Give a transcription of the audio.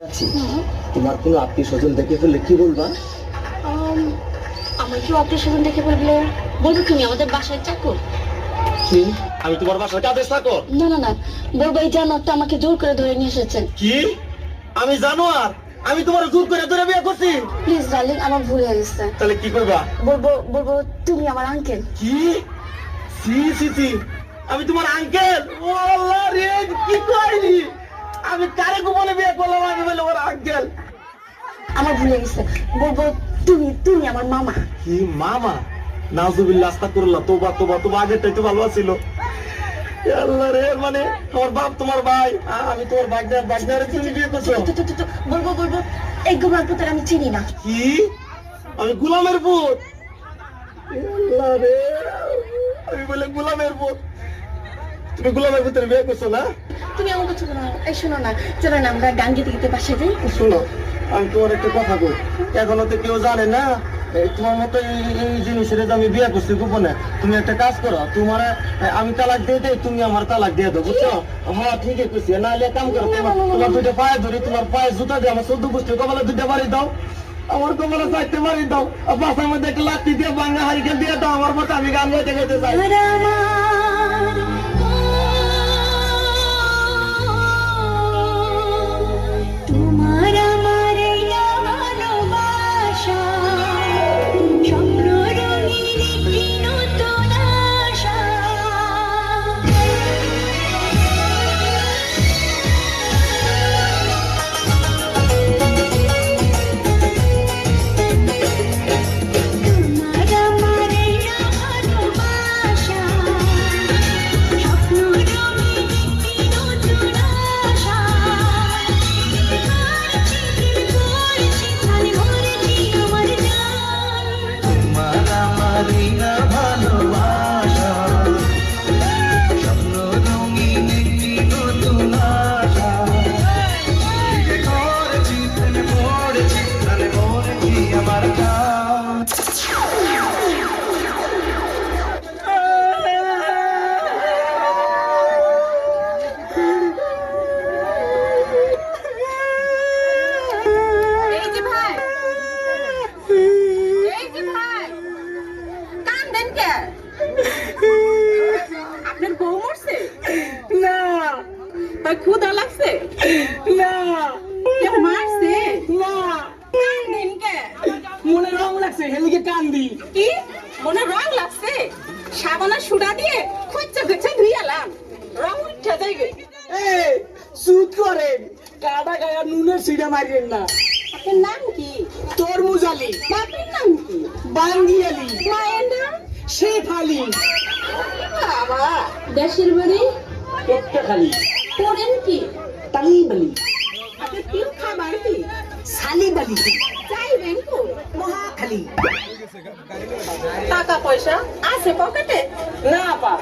আছি। তোমার কোনো আত্মীয় স্বজন দেখে ফেললে কি বলবা? আমার কেউ আত্মীয় স্বজন দেখে বললে বলব তুমি আমাদের বাসায় চাকর কি? আমি তোমার বাসায় কাজে থাকো? না না না। বলব এই জানোয়ারটা আমাকে জোর করে ধরে নিয়ে এসেছেন কি? আমি জানো আমি তোমার দূর করে ধরে বিয়ে করছি? প্লিজ ডার্লিং আমার ভুল হয়ে গেছে। তাহলে কি করবা? বলব বলব তুমি আমার আঙ্কেল কি? সি সি সি। আমি তোমার আঙ্কেল ও আল্লাহ রে কি কইলি আমি কারে গোপনে বিয়ে করলাম? আমি বলে ওর আঙ্কেল। আমার ভুল গেছে। বলব তুমি তুমি আমার মামা। কি মামা? নাজুবিল্লাহ আস্তাগফিরুল্লাহ তোবা তোবা তোবা আগেরটাই তো ভালো ছিল। আল্লাহ রে মানে বাপ তোমার ভাই। আমি তোমার বাগদার বাগদারে তুমি বিয়ে করছ। তো, তো, তো, তো, বলব বলব এই গোমার পুত্র আমি চিনি না। কি? আমি গোলামের পুত। আল্লাহ রে আমি বলে গোলামের পুত। তুমি গোলামের পুত্রের বিয়ে করছ না? তুমি আমার না। এই শোনো না চলো না আমরা গান গেতে গেতে বাসায় যাই। শোনো আমি তোমার একটা কথা কই। এখনও তো কেউ জানে না তোমার মতো এই- জিনিসের আমি বিয়ে করছি গোপনে তুমি একটা কাজ করো তোমার আমি তালাক দিয়ে দেই তুমি আমার তালাক দিয়ে দাও বুঝছ? হ্যাঁ ঠিকই কইছি নাহলে এক কাম করো তোমার তোমার দুইটা পায়ে ধরি তোমার পায়ে জুতা দিয়ে আমার চোদ্দ গোষ্ঠী কপালে দুইটা বাড়ি দাও। আমার কপালে চারটে বাড়ি দাও। বাসার মধ্যে একটা লাঠি দিয়ে বাঙ্গা হারিকেন দিয়ে দাও আমার মতো আমি গান গাইতে গাইতে চাই তার ক্ষুধা লাগছে? না। কেউ মারছে? না। কান দেন কে? মনে রং লাগছে হেলিকে কান্দি। কি? মনে রং লাগছে? সাবানা সুডা দিয়ে খুঁজছে খুঁজছে ধুইয়ালাম রং উঠে যাইবে। এ সুদ করেন। কাটা গায়া নুনের সিডা মারিয়েন না। আপনার নাম কি? তরমুজ আলী। বাপের নাম কি? বাঙ্গি আলী। মায়ের নাম? শেফ আলী। বাবা। দেশের বাড়ি? একটা খালি করেন কি তালিব আলী আপনার প্রিয় খাবার কি? সালিব আলী চাইবেন কো মহাখালী। টাকা পয়সা আছে পকেটে?